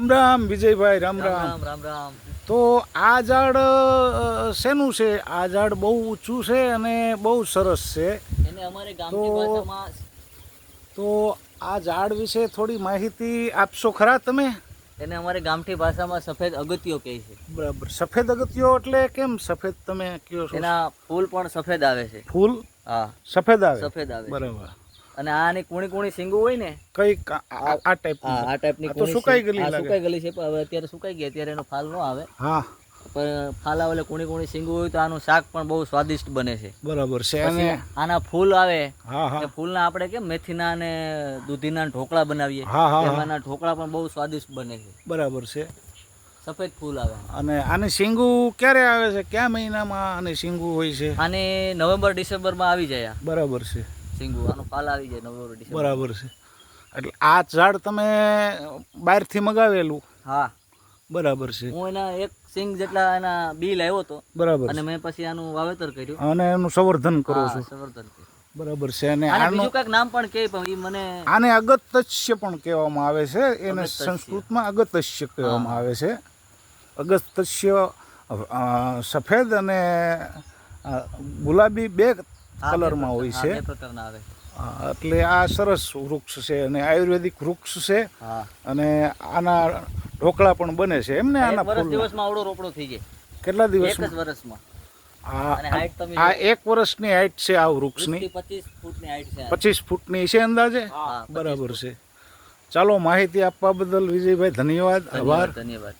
રામ રામ વિજયભાઈ રામ રામ રામ. રામ તો આ ઝાડ શેનું છે? આ ઝાડ બહુ ઊંચું છે અને બહુ સરસ છે. તો- તો આ ઝાડ વિશે થોડી માહિતી આપશો ખરા તમે? એને અમારે ગામઠી ભાષામાં સફેદ અગત્યો કહે છે. બરાબર. સફેદ અગત્યો એટલે કેમ સફેદ તમે કયો છો? એના ફૂલ પણ સફેદ આવે છે. ફૂલ? હા. સફેદ આવે? સફેદ આવે. બરાબર. અને આની કુણી કુણી સિંગું હોય ને કઈ આ ટાઈપ આ ટાઈપની તો કુણી સુકાઈ ગયેલી લાગે. સુકાઈ ગયેલી છે પણ હવે અત્યારે સુકાઈ ગઈ અત્યારે એનો ફાલ નો આવે. હા. પણ ફાલ આવે કુણી કુણી સિંગું હોય તો આનું શાક પણ બહુ સ્વાદિષ્ટ બને છે. બરાબર છે અને આના ફૂલ આવે હા એ ફૂલના આપણે કેમ મેથીના અને દૂધીના ઢોકળા બનાવીએ હા, હા, હા. એમાંના ઢોકળા પણ બહુ સ્વાદિષ્ટ બને છે. બરાબર છે. સફેદ ફૂલ આવે. અને આને સિંગુ ક્યારે આવે છે? કયા મહિનામાં આને સિંગુ હોય છે? આને નવેમ્બર ડિસેમ્બરમાં આવી જાય બરાબર છે. સિંગુ આનો પાલ આવી જાય નવેમ્બર ડિસેમ્બર. બરાબર છે. એટલે આ ઝાડ તમે બહારથી મગાવેલું? હા. બરાબર છે. હું એના એક સિંગ જેટલા એના બી લાવ્યો હતો. બરાબર અને મેં પછી આનું વાવેતર કર્યું. અને એનું સંવર્ધન કરો છો. સંવર્ધન. બરાબર છે. અને આનું બીજું કાંઈક નામ પણ કહે પણ એ મને આને અગત્યસ્ય પણ કહેવામાં આવે છે. એને સંસ્કૃતમાં અગત્યસ્ય કહેવામાં આવે છે. અગત્યસ્ય સફેદ અને ગુલાબી બે કલરમાં હોય છે. એટલે આ સરસ વૃક્ષ છે અને આયુર્વેદિક વૃક્ષ છે. અને આના ઢોકળા પણ બને છે. એમને એક આના વર્ષ દિવસમાં આવડો રોપડો થઈ જાય. કેટલા એક જ દિવસમાં? વર્ષમાં આ એક વર્ષની હાઈટ છે આ વૃક્ષની. પચીસ ફૂટની છે અંદાજે? બરાબર છે. ચાલો માહિતી આપવા બદલ વિજયભાઈ ધન્યવાદ આભાર. ધન્યવાદ.